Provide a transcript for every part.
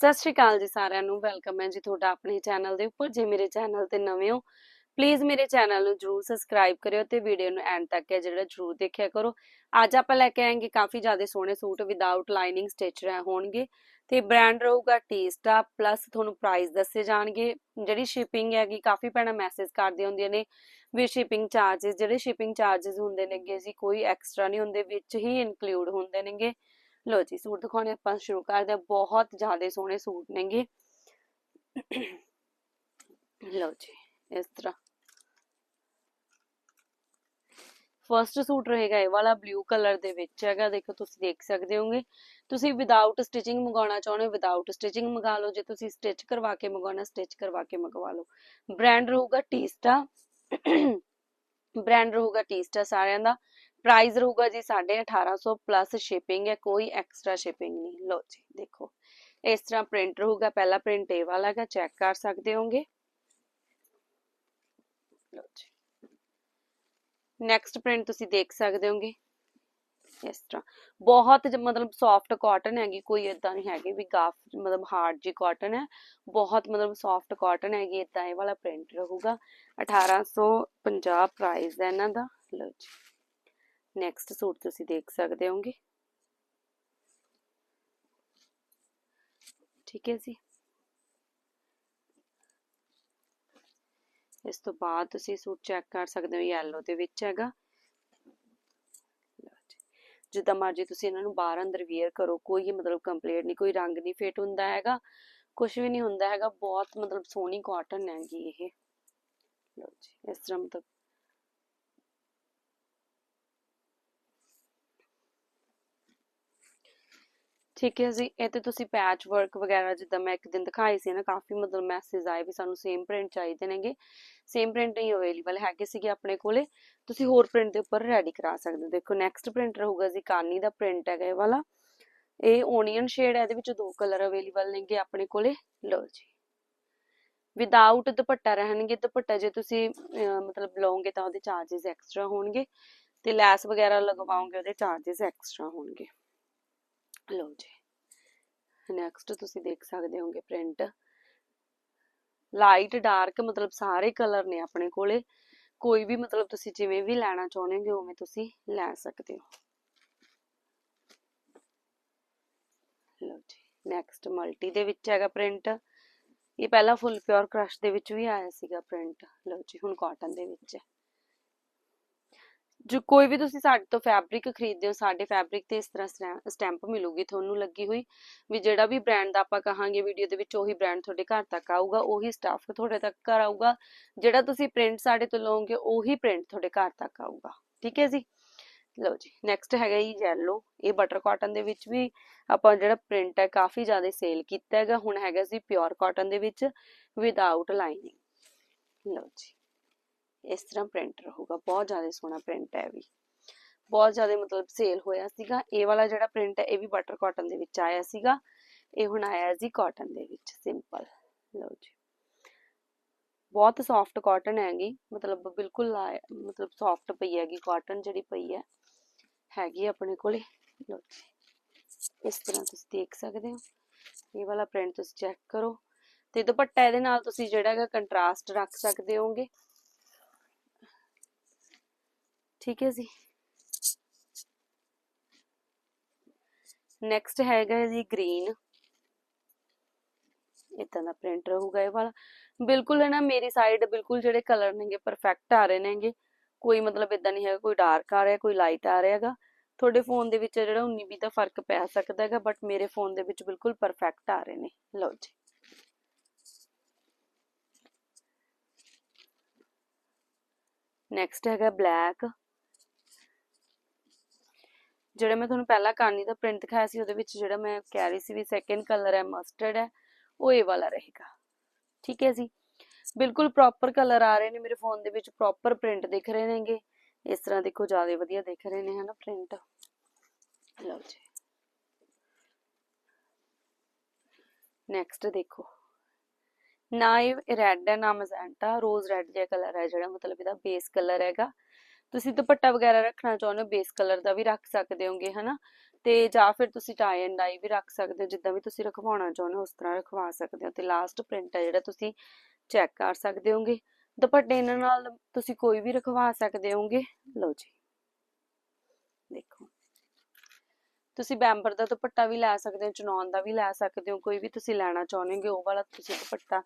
ਸਤਿ ਸ਼੍ਰੀ ਅਕਾਲ ਜੀ ਸਾਰਿਆਂ ਨੂੰ, ਵੈਲਕਮ ਹੈ ਜੀ ਤੁਹਾਡਾ ਆਪਣੇ ਚੈਨਲ ਦੇ ਉੱਪਰ, ਜੇ ਮੇਰੇ ਚੈਨਲ ਤੇ ਨਵੇਂ ਹੋ ਪਲੀਜ਼ ਮੇਰੇ ਚੈਨਲ ਨੂੰ ਜਰੂਰ ਸਬਸਕ੍ਰਾਈਬ ਕਰਿਓ ਤੇ ਵੀਡੀਓ ਨੂੰ ਐਂਡ ਤੱਕ ਹੈ ਜਿਹੜਾ ਜਰੂਰ ਦੇਖਿਆ ਕਰੋ। ਅੱਜ ਆਪਾਂ ਲੈ ਕੇ ਆਏਗੇ ਕਾਫੀ ਜ਼ਿਆਦਾ ਸੋਹਣੇ ਸੂਟ ਵਿਦਆਊਟ ਲਾਈਨਿੰਗ ਸਟਿਚ ਰਹਿ ਹੋਣਗੇ ਤੇ ਬ੍ਰਾਂਡ ਰਹੂਗਾ ਟੀਸਟਾ ਪਲੱਸ ਤੁਹਾਨੂੰ ਪ੍ਰਾਈਸ ਦੱਸੇ ਜਾਣਗੇ। ਜਿਹੜੀ ਸ਼ਿਪਿੰਗ ਹੈਗੀ, ਕਾਫੀ ਪੈਣਾ ਮੈਸੇਜ ਕਰਦੇ ਹੁੰਦੀਆਂ ਨੇ ਵੀ ਸ਼ਿਪਿੰਗ ਚਾਰजेस ਜਿਹੜੇ ਸ਼ਿਪਿੰਗ ਚਾਰजेस ਹੁੰਦੇ ਨੇਗੇ ਜੀ, ਕੋਈ ਐਕਸਟਰਾ ਨਹੀਂ ਹੁੰਦੇ, ਵਿੱਚ ਹੀ ਇਨਕਲੂਡ ਹੁੰਦੇ ਨੇਗੇ। ਲੋ ਜੀ, ਸੂਟ ਦਿਖਾਉਣੇ ਆਪਾਂ ਸ਼ੁਰੂ ਕਰਦੇ ਹਾਂ ਬਹੁਤ ਜ਼ਿਆਦਾ ਸੋਹਣੇ ਸੂਟ ਨੇਗੇ। ਲੋ ਜੀ, ਇਸ ਤਰ੍ਹਾਂ। ਫਰਸਟ ਸੂਟ ਰਹੇਗਾ ਇਹ ਵਾਲਾ ਬਲੂ ਕਲਰ ਦੇ ਵਿੱਚ ਹੈਗਾ, ਦੇਖੋ ਤੁਸੀਂ ਦੇਖ ਸਕਦੇ ਹੋਗੇ। ਤੁਸੀਂ ਵਿਦਆਊਟ ਸਟਿਚਿੰਗ ਮੰਗਾਉਣਾ ਚਾਹੁੰਦੇ ਹੋ ਵਿਦਆਊਟ ਸਟਿਚਿੰਗ ਮੰਗਾ ਲਓ। ਜੇ ਤੁਸੀਂ ਸਟਿਚ ਕਰਵਾ ਕੇ ਮੰਗਾਉਣਾ ਸਟਿਚ ਕਰਵਾ ਕੇ ਮੰਗਵਾ ਲਓ। ਬ੍ਰਾਂਡ ਰਹੂਗਾ ਟੀਸਟਾ। ਬ੍ਰਾਂਡ ਰਹੂਗਾ ਟੀਸਟਾ ਸਾਰਿਆਂ ਦਾ। ਪ੍ਰਾਈਸ ਰਹੂਗਾ ਜੀ 1850 ਪਲੱਸ ਸ਼ਿਪਿੰਗ ਹੈ ਕੋਈ ਐਕਸਟਰਾ ਸ਼ਿਪਿੰਗ ਨਹੀਂ ਲਓ ਜੀ ਦੇਖੋ ਇਸ ਤਰ੍ਹਾਂ ਪ੍ਰਿੰਟ ਰਹੂਗਾ ਪਹਿਲਾ ਪ੍ਰਿੰਟ ਇਹ ਵਾਲਾ ਹੈਗਾ ਚੈੱਕ ਕਰ ਸਕਦੇ ਹੋਗੇ ਲਓ ਜੀ ਨੈਕਸਟ ਪ੍ਰਿੰਟ ਤੁਸੀਂ ਦੇਖ ਸਕਦੇ ਹੋਗੇ ਇਸ ਤਰ੍ਹਾਂ ਬਹੁਤ ਜ- ਮਤਲਬ ਸੌਫਟ ਕਾਟਨ ਹੈਗੀ ਕੋਈ ਇਦਾਂ ਨਹੀਂ ਹੈਗੀ ਵੀ ਗਾਫ ਮਤਲਬ ਹਾਰਡ ਜੀ ਕਾਟਨ ਹੈ ਬਹੁਤ ਮਤਲਬ ਸੌਫਟ ਕਾਟਨ ਹੈਗੀ ਇਦਾਂ ਇਹ ਵਾਲਾ ਪ੍ਰਿੰਟ ਰਹੂਗਾ 1850 ਪ੍ਰਾਈਸ ਹੈ ਇਹਨਾਂ ਦਾ ਲਓ ਜੀ ਨੈਕਸਟ ਸੂਟ ਤੁਸੀਂ ਦੇਖ ਸਕਦੇ ਹੋਗੇ। ਠੀਕ ਹੈ ਜੀ। ਇਸ ਤੋਂ ਬਾਅਦ ਤੁਸੀਂ ਸੂਟ ਚੈੱਕ ਕਰ ਸਕਦੇ ਹੋ ਯੈਲੋ ਦੇ ਵਿੱਚ ਹੈਗਾ। ਜਿੱਦਾਂ ਮਰਜ਼ੀ ਤੁਸੀਂ ਇਹਨਾਂ ਨੂੰ ਬਾਹਰ ਅੰਦਰ ਵੇਅਰ ਕਰੋ, ਕੋਈ ਮਤਲਬ ਕੰਪਲੀਟ ਨਹੀਂ, ਕੋਈ ਰੰਗ ਨਹੀਂ ਫੇਟ ਹੁੰਦਾ ਹੈਗਾ। ਕੁਝ ਵੀ ਨਹੀਂ ਹੁੰਦਾ ਹੈਗਾ, ਬਹੁਤ ਮਤਲਬ ਸੋਹਣੀ ਕਾਟਨ ਹੈਗੀ ਇਹ। ਲਓ ਜੀ, ਇਸ ਤਰ੍ਹਾਂ ਮਤਲਬ ਠੀਕ ਹੈ ਜੀ, ਇਹ ਤੇ ਤੁਸੀਂ ਪੈਚ ਵਰਕ ਵਗੈਰਾ ਜਿੱਦਾਂ ਮੈਂ ਇੱਕ ਦਿਨ ਦਿਖਾਈ ਸੀ ਨਾ, ਕਾਫੀ ਮਤਲਬ ਮੈਸੇਜ ਆਏ ਵੀ ਸਾਨੂੰ ਸੇਮ ਪ੍ਰਿੰਟ ਚਾਹੀਦੇ ਨੇਗੇ। ਸੇਮ ਪ੍ਰਿੰਟ ਨਹੀਂ ਅਵੇਲੇਬਲ ਹੈਗੇ ਸੀਗੇ ਆਪਣੇ ਕੋਲੇ, ਤੁਸੀਂ ਹੋਰ ਪ੍ਰਿੰਟ ਦੇ ਉੱਪਰ ਰੈਡੀ ਕਰਾ ਸਕਦੇ ਹੋ। ਦੇਖੋ ਨੈਕਸਟ ਪ੍ਰਿੰਟ ਰਹੂਗਾ ਜੀ, ਕਾਨੀ ਦਾ ਪ੍ਰਿੰਟ ਹੈਗਾ ਇਹ ਵਾਲਾ। ਇਹ ਓਨੀਅਨ ਸ਼ੇਡ ਹੈ, ਇਹਦੇ ਵਿੱਚ ਦੋ ਕਲਰ ਅਵੇਲੇਬਲ ਨੇਗੇ ਆਪਣੇ ਕੋਲੇ। ਲਓ ਜੀ। ਵਿਦਆਊਟ ਦੁਪੱਟਾ ਰਹਿਣਗੇ, ਦੁਪੱਟਾ ਜੇ ਤੁਸੀਂ ਮਤਲਬ ਲਓਗੇ ਤਾਂ ਉਹਦੇ ਚਾਰजेस ਐਕਸਟਰਾ ਹੋਣਗੇ ਤੇ ਲੈਸ ਵਗੈਰਾ ਲਗਵਾਓਗੇ, ਉਹਦੇ ਚਾਰजेस ਐਕਸਟਰਾ ਹੋਣਗੇ। ਲਓ ਜੀ। ਨੈਕਸਟ ਤੁਸੀਂ ਦੇਖ ਸਕਦੇ ਹੋਗੇ ਪ੍ਰਿੰਟ ਲਾਈਟ ਡਾਰਕ ਮਤਲਬ ਸਾਰੇ ਕਲਰ ਨੇ ਆਪਣੇ ਕੋਲੇ। ਕੋਈ ਵੀ ਮਤਲਬ ਤੁਸੀਂ ਜਿਵੇਂ ਵੀ ਲੈਣਾ ਚਾਹੁੰਦੇ ਹੋ, ਉਵੇਂ ਤੁਸੀਂ ਲੈ ਸਕਦੇ ਹੋ। ਲਓ ਜੀ ਨੈਕਸਟ ਮਲਟੀ ਦੇ ਵਿੱਚ ਹੈਗਾ ਪ੍ਰਿੰਟ ਇਹ ਪਹਿਲਾਂ ਫੁੱਲ ਪਿਓਰ ਕ੍ਰਸ਼ ਦੇ ਵਿੱਚ ਵੀ ਆਇਆ ਸੀਗਾ ਪ੍ਰਿੰਟ ਲਓ ਜੀ, ਹੁਣ ਕਾਟਨ ਦੇ ਵਿੱਚ। ਹੈ ਜੋ ਕੋਈ ਵੀ ਤੁਸੀਂ ਸਾਡੇ ਤੋਂ ਫੈਬਰਿਕ ਖਰੀਦਦੇ ਹੋ, ਸਾਡੇ ਫੈਬਰਿਕ ਤੇ ਇਸ ਤਰ੍ਹਾਂ ਸਟੈਂਪ ਮਿਲੂਗੀ ਤੁਹਾਨੂੰ ਲੱਗੀ ਹੋਈ। ਵੀ ਜਿਹੜਾ ਵੀ ਬ੍ਰਾਂਡ ਦਾ ਆਪਾਂ ਕਹਾਂਗੇ ਵੀਡੀਓ ਦੇ ਵਿੱਚ, ਉਹੀ ਬ੍ਰਾਂਡ ਤੁਹਾਡੇ ਘਰ ਤੱਕ ਆਊਗਾ, ਉਹੀ ਸਟਾਫ ਤੁਹਾਡੇ ਤੱਕ ਘਰ ਆਊਗਾ। ਜਿਹੜਾ ਤੁਸੀਂ ਪ੍ਰਿੰਟ ਸਾਡੇ ਤੋਂ ਲਓਗੇ, ਉਹੀ ਪ੍ਰਿੰਟ ਤੁਹਾਡੇ ਘਰ ਤੱਕ ਆਊਗਾ। ਠੀਕ ਹੈ ਜੀ? ਲਓ ਜੀ ਨੈਕਸਟ ਹੈਗਾ ਜੀ ਯੈਲੋ ਇਹ ਬਟਰ ਕਾਟਨ ਦੇ ਵਿੱਚ ਵੀ ਆਪਾਂ ਜਿਹੜਾ ਪ੍ਰਿੰਟ ਹੈ, ਕਾਫੀ ਜ਼ਿਆਦਾ ਸੇਲ ਕੀਤਾ ਹੈਗਾ। ਹੁਣ ਹੈਗਾ ਜੀ ਪਿਓਰ ਕਾਟਨ ਦੇ ਵਿੱਚ ਵਿਦਆਊਟ ਲਾਈਨਿੰਗ ਲਓ ਜੀ। ਇਸ ਤਰ੍ਹਾਂ ਪ੍ਰਿੰਟ ਰਹੂਗਾ ਬਹੁਤ ਜ਼ਿਆਦਾ ਸੋਹਣਾ ਪ੍ਰਿੰਟ ਹੈ ਵੀ। ਬਹੁਤ ਜ਼ਿਆਦਾ ਮਤਲਬ ਸੇਲ ਹੋਇਆ ਸੀਗਾ। ਇਹ ਵਾਲਾ ਜਿਹੜਾ ਪ੍ਰਿੰਟ ਹੈ, ਇਹ ਵੀ ਬਟਰ ਕਾਟਨ ਦੇ ਵਿੱਚ ਆਇਆ ਸੀਗਾ। ਇਹ ਹੁਣ ਆਇਆ ਜੀ ਕਾਟਨ ਦੇ ਵਿੱਚ ਸਿੰਪਲ ਲਓ ਜੀ। ਬਹੁਤ ਸੌਫਟ ਕਾਟਨ ਹੈਗੀ। ਮਤਲਬ ਬਿਲਕੁਲ ਮਤਲਬ ਸੌਫਟ ਪਈ ਹੈਗੀ ਕਾਟਨ ਜਿਹੜੀ ਪਈ ਹੈ। ਹੈਗੀ ਆਪਣੇ ਕੋਲੇ। ਲਓ ਜੀ। ਇਸ ਤਰ੍ਹਾਂ ਤੁਸੀਂ ਦੇਖ ਸਕਦੇ ਹੋ। ਇਹ ਵਾਲਾ ਪ੍ਰਿੰਟ ਤੁਸੀਂ ਚੈੱਕ ਕਰੋ। ਤੇ ਦੁਪੱਟਾ ਇਹਦੇ ਨਾਲ ਤੁਸੀਂ ਜਿਹੜਾ ਹੈਗਾ ਕੰਟਰਾਸਟ ਰੱਖ ਸਕਦੇ ਹੋਗੇ ਠੀਕ ਹੈ ਜੀ। ਨੈਕਸਟ ਹੈਗਾ ਜੀ ਗ੍ਰੀਨ ਇਦਾਂ ਦਾ ਪ੍ਰਿੰਟ ਰਹੂਗਾ ਇਹ ਵਾਲਾ। ਬਿਲਕੁਲ ਹੈ ਨਾ, ਮੇਰੀ ਸਾਈਡ ਬਿਲਕੁਲ ਜਿਹੜੇ ਕਲਰ ਨੇਗੇ ਪਰਫੈਕਟ ਆ ਰਹੇ ਨੇਗੇ। ਕੋਈ ਮਤਲਬ ਇਦਾਂ ਨਹੀਂ ਹੈਗਾ, ਕੋਈ ਡਾਰਕ ਆ ਰਿਹਾ, ਕੋਈ ਲਾਈਟ ਆ ਰਿਹਾ ਹੈਗਾ। ਤੁਹਾਡੇ ਫੋਨ ਦੇ ਵਿੱਚ ਜਿਹੜਾ 19 20 ਦਾ ਫ਼ਰਕ ਪੈ ਸਕਦਾ ਹੈਗਾ ਬਟ ਮੇਰੇ ਫੋਨ ਦੇ ਵਿੱਚ ਬਿਲਕੁਲ ਪਰਫੈਕਟ ਆ ਰਹੇ ਨੇ। ਲਓ ਜੀ। ਨੈਕਸਟ ਹੈਗਾ ਬਲੈਕ ਜਿਹੜਾ ਮੈਂ ਤੁਹਾਨੂੰ ਪਹਿਲਾਂ ਕਾਨੀ ਦਾ ਪ੍ਰਿੰਟ ਦਿਖਾਇਆ ਸੀ, ਉਹਦੇ ਵਿੱਚ ਜਿਹੜਾ ਮੈਂ ਕਹਿ ਰਹੀ ਸੀ ਵੀ ਸੈਕਿੰਡ ਕਲਰ ਹੈ ਮਸਟਰਡ ਹੈ, ਉਹ ਇਹ ਵਾਲਾ ਰਹੇਗਾ। ਠੀਕ ਹੈ ਜੀ? ਬਿਲਕੁਲ ਪ੍ਰੋਪਰ ਕਲਰ ਆ ਰਹੇ ਨੇ ਮੇਰੇ ਫੋਨ ਦੇ ਵਿੱਚ ਪ੍ਰੋਪਰ ਪ੍ਰਿੰਟ ਦਿਖ ਰਹੇ ਨੇਗੇ। ਇਸ ਤਰ੍ਹਾਂ ਦੇਖੋ, ਜ਼ਿਆਦਾ ਵਧੀਆ ਦਿਖ ਰਹੇ ਨੇ, ਹਨਾ ਪ੍ਰਿੰਟ ਲਓ ਜੀ। ਨੈਕਸਟ ਦੇਖੋ। ਨਾ ਇਹ ਰੈੱਡ ਹੈ, ਨਾ ਮਜ਼ੈਂਟਾ ਰੋਜ਼ ਰੈੱਡ ਜਿਹਾ ਕਲਰ ਹੈ ਜਿਹੜਾ, ਮਤਲਬ ਇਹਦਾ ਬੇਸ ਕਲਰ ਹੈਗਾ। ਤੁਸੀਂ ਦੁਪੱਟਾ ਵਗੈਰਾ ਰੱਖਣਾ ਚਾਹੁੰਦੇ ਹੋ ਬੇਸ ਕਲਰ ਦਾ ਵੀ ਰੱਖ ਸਕਦੇ ਹੋਗੇ, ਹਨਾ? ਤੇ ਜਾਂ ਫਿਰ ਤੁਸੀਂ ਟਾਈ ਐਂਡ ਡਾਈ ਵੀ ਰੱਖ ਸਕਦੇ ਹੋ, ਜਿੱਦਾਂ ਵੀ ਤੁਸੀਂ ਰਖਵਾਉਣਾ ਚਾਹੁੰਦੇ ਹੋ, ਉਸ ਤਰ੍ਹਾਂ ਰਖਵਾ ਸਕਦੇ ਹੋ। ਤੇ ਲਾਸਟ ਪ੍ਰਿੰਟ ਹੈ ਜਿਹੜਾ ਤੁਸੀਂ ਚੈੱਕ ਕਰ ਸਕਦੇ ਹੋਗੇ। ਦੁਪੱਟੇ ਇਹਨਾਂ ਨਾਲ ਤੁਸੀਂ ਕੋਈ ਵੀ ਰਖਵਾ ਸਕਦੇ ਹੋਗੇ। ਲਓ ਜੀ। ਦੇਖੋ। ਤੁਸੀਂ ਬੈਂਬਰ ਦਾ ਦੁਪੱਟਾ ਵੀ ਲੈ ਸਕਦੇ ਹੋ, ਚਨੌਨ ਦਾ ਵੀ ਲੈ ਸਕਦੇ ਹੋ, ਕੋਈ ਵੀ ਤੁਸੀਂ ਲੈਣਾ ਚਾਹੁੰਦੇ ਹੋਗੇ, ਉਹ ਵਾਲਾ ਤੁਸੀਂ ਦੁਪੱਟਾ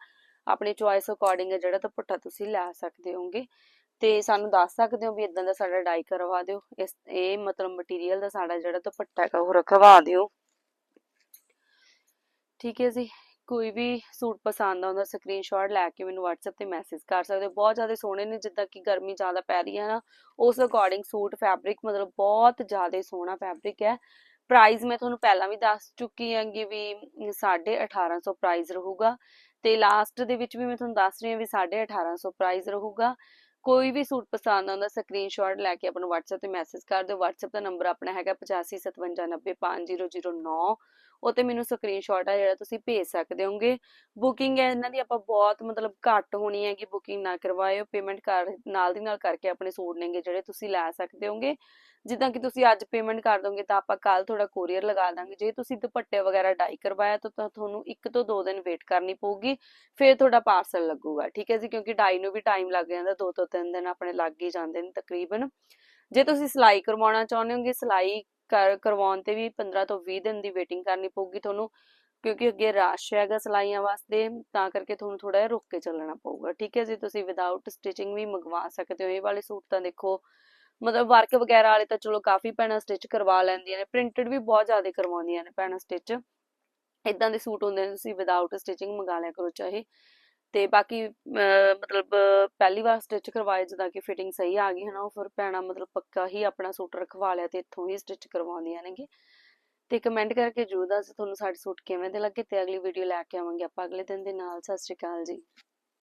ਆਪਣੀ ਚੁਆਇਸ ਅਕੋਰਡਿੰਗ ਹੈ ਜਿਹੜਾ ਦੁਪੱਟਾ ਤੁਸੀਂ ਲੈ ਸਕਦੇ ਹੋਗੇ। ਤੇ ਸਾਨੂੰ ਦੱਸ ਸਕਦੇ ਹੋ ਵੀ ਇਦਾਂ ਦਾ ਸਾਡਾ ਡਾਈ ਕਰਵਾ ਦਿਓ। ਇਸ, ਇਹ ਮਤਲਬ ਮਟੀਰੀਅਲ ਦਾ ਸਾਡਾ ਜਿਹੜਾ ਦੁਪੱਟਾ ਹੈਗਾ ਉਹ ਰਖਵਾ ਦਿਓ। ਠੀਕ ਹੈ ਜੀ। ਕੋਈ ਵੀ ਸੂਟ ਪਸੰਦ ਆਉਂਦਾ ਸਕਰੀਨਸ਼ਾਟ ਲੈ ਕੇ ਮੈਨੂੰ WhatsApp ਤੇ ਮੈਸੇਜ ਕਰ ਸਕਦੇ ਹੋ। ਬਹੁਤ ਜ਼ਿਆਦਾ ਸੋਹਣੇ ਨੇ, ਜਿੱਦਾਂ ਕਿ ਗਰਮੀ ਜ਼ਿਆਦਾ ਪੈ ਰਹੀ ਹੈ ਨਾ, ਉਸ ਅਕੋਰਡਿੰਗ ਸੂਟ ਫੈਬਰਿਕ ਮਤਲਬ ਬਹੁਤ ਜ਼ਿਆਦਾ ਸੋਹਣਾ ਫੈਬਰਿਕ ਹੈ। ਪ੍ਰਾਈਸ ਮੈਂ ਤੁਹਾਨੂੰ ਪਹਿਲਾਂ ਵੀ ਦੱਸ ਚੁੱਕੀ ਹਾਂਗੀ ਵੀ 1850 ਪ੍ਰਾਈਸ ਰਹੂਗਾ। ਤੇ ਲਾਸਟ ਦੇ ਵਿੱਚ ਵੀ ਮੈਂ ਤੁਹਾਨੂੰ ਦੱਸ ਰਹੀ ਹਾਂ ਵੀ 1850 ਪ੍ਰਾਈਸ ਰਹੂਗਾ। ਕੋਈ ਵੀ ਸੂਟ ਪਸੰਦ ਆਉਂਦਾ ਸਕਰੀਨਸ਼ਾਟ ਲੈ ਕੇ ਆਪਣਾ WhatsApp ਤੇ ਮੈਸੇਜ ਕਰ ਦਿਓ। WhatsApp ਦਾ ਨੰਬਰ ਆਪਣਾ ਹੈਗਾ 8557905009 ਉਹ ਤੇ ਮੈਨੂੰ ਸਕਰੀਨਸ਼ਾਟ ਆ ਜਿਹੜਾ ਤੁਸੀਂ ਭੇਜ ਸਕਦੇ ਹੋਗੇ। ਬੁਕਿੰਗ ਹੈ, ਇਹਨਾਂ ਦੀ ਆਪਾਂ ਬਹੁਤ ਮਤਲਬ ਘੱਟ ਹੋਣੀ ਹੈ ਕਿ ਬੁਕਿੰਗ ਨਾ ਕਰਵਾਇਓ ਪੇਮੈਂਟ ਕਰ, ਨਾਲ ਦੀ ਨਾਲ ਕਰਕੇ ਆਪਣੇ ਸੂਟ ਨੇਗੇ ਜਿਹੜੇ ਤੁਸੀਂ ਲੈ ਸਕਦੇ ਹੋਗੇ। ਜਿੱਦਾਂ ਕਿ ਤੁਸੀਂ ਅੱਜ ਪੇਮੈਂਟ ਕਰ ਦੋਗੇ ਤਾਂ ਆਪਾਂ ਕੱਲ ਤੁਹਾਡਾ ਕੋਰੀਅਰ ਲਗਾ ਦਾਂਗੇ। ਜੇ ਤੁਸੀਂ ਦੁਪੱਟੇ ਵਗੈਰਾ ਡਾਈ ਕਰਵਾਇਆ ਤਾਂ ਤੁਹਾਨੂੰ ਇੱਕ ਤੋਂ ਦੋ ਦਿਨ ਵੇਟ ਕਰਨੀ ਪਊਗੀ, ਫਿਰ ਤੁਹਾਡਾ ਪਾਰਸਲ ਲੱਗੂਗਾ, ਠੀਕ ਹੈ ਜੀ? ਕਿਉਂਕਿ ਡਾਈ ਨੂੰ ਵੀ ਟਾਈਮ ਲੱਗ ਜਾਂਦਾ, ਦੋ ਤੋਂ ਤਿੰਨ ਦਿਨ ਆਪਣੇ ਲੱਗ ਹੀ ਜਾਂਦੇ ਨੇ ਤਕਰੀਬਨ। ਜੇ ਤੁਸੀਂ ਸਿਲਾਈ ਕਰਵਾਉਣਾ ਚਾਹੁੰਦੇ ਹੋਗੇ, ਸਿਲਾਈ ਕਰਵਾਉਣ ਤੇ ਵੀ 15 ਤੋਂ 20 ਦਿਨ ਦੀ ਵੇਟਿੰਗ ਕਰਨੀ ਪਊਗੀ ਤੁਹਾਨੂੰ, ਕਿਉਂਕਿ ਅੱਗੇ ਰਸ਼ ਹੈਗਾ ਸਿਲਾਈਆਂ ਵਾਸਤੇ, ਤਾਂ ਕਰਕੇ ਤੁਹਾਨੂੰ ਥੋੜਾ ਜਿਹਾ ਰੁਕ ਕੇ ਚੱਲਣਾ ਪਊਗਾ। ਠੀਕ ਹੈ ਜੀ, ਤੁਸੀਂ ਵਿਦਆਊਟ ਸਟਿਚਿੰਗ ਵੀ ਮੰਗਵਾ ਸਕਦੇ ਹੋ, ਇਹ ਵਾਲੇ ਸੂਟ ਤਾਂ ਦੇਖੋ, ਮਤਲਬ ਵਰਕ ਵਗੈਰਾ ਵਾਲੇ ਤਾਂ ਚਲੋ ਕਾਫੀ ਭੈਣਾਂ ਸਟਿਚ ਕਰਵਾ ਲੈਂਦੀਆਂ ਨੇ ਪ੍ਰਿੰਟਡ ਵੀ ਬਹੁਤ ਜ਼ਿਆਦਾ ਕਰਵਾਉਂਦੀਆਂ ਨੇ ਭੈਣਾਂ ਸਟਿਚ ਇਦਾਂ ਦੇ ਸੂਟ ਹੁੰਦੇ ਨੇ, ਤੁਸੀਂ ਵਿਦਆਊਟ ਸਟਿਚਿੰਗ ਮੰਗਾ ਲਿਆ ਕਰੋ ਚਾਹੇ। ਤੇ ਬਾਕੀ ਮਤਲਬ ਪਹਿਲੀ ਵਾਰ ਸਟਿਚ ਕਰਵਾਏ, ਜਿੱਦਾਂ ਕਿ ਫਿਟਿੰਗ ਸਹੀ ਆ ਗਈ, ਹਨਾ ਨਾ ਉਹ ਫਿਰ ਭੈਣਾਂ ਮਤਲਬ ਪੱਕਾ ਹੀ ਆਪਣਾ ਸੂਟ ਰਖਵਾ ਲਿਆ ਤੇ ਇੱਥੋਂ ਹੀ ਸਟਿਚ ਕਰਵਾਉਂਦੀਆਂ ਨੇਗੇ ਤੇ ਕਮੈਂਟ ਕਰਕੇ ਜਰੂਰ ਦੱਸ, ਤੁਹਾਨੂੰ ਸਾਡੇ ਸੂਟ ਕਿਵੇਂ ਦੇ ਲੱਗੇ ਤੇ ਅਗਲੀ ਵੀਡੀਓ ਲੈ ਕੇ ਆਵਾਂਗੇ ਆਪਾਂ। ਅਗਲੇ ਦਿਨ ਦੇ ਨਾਲ, ਸਤਿ ਸ਼੍ਰੀ ਅਕਾਲ ਜੀ।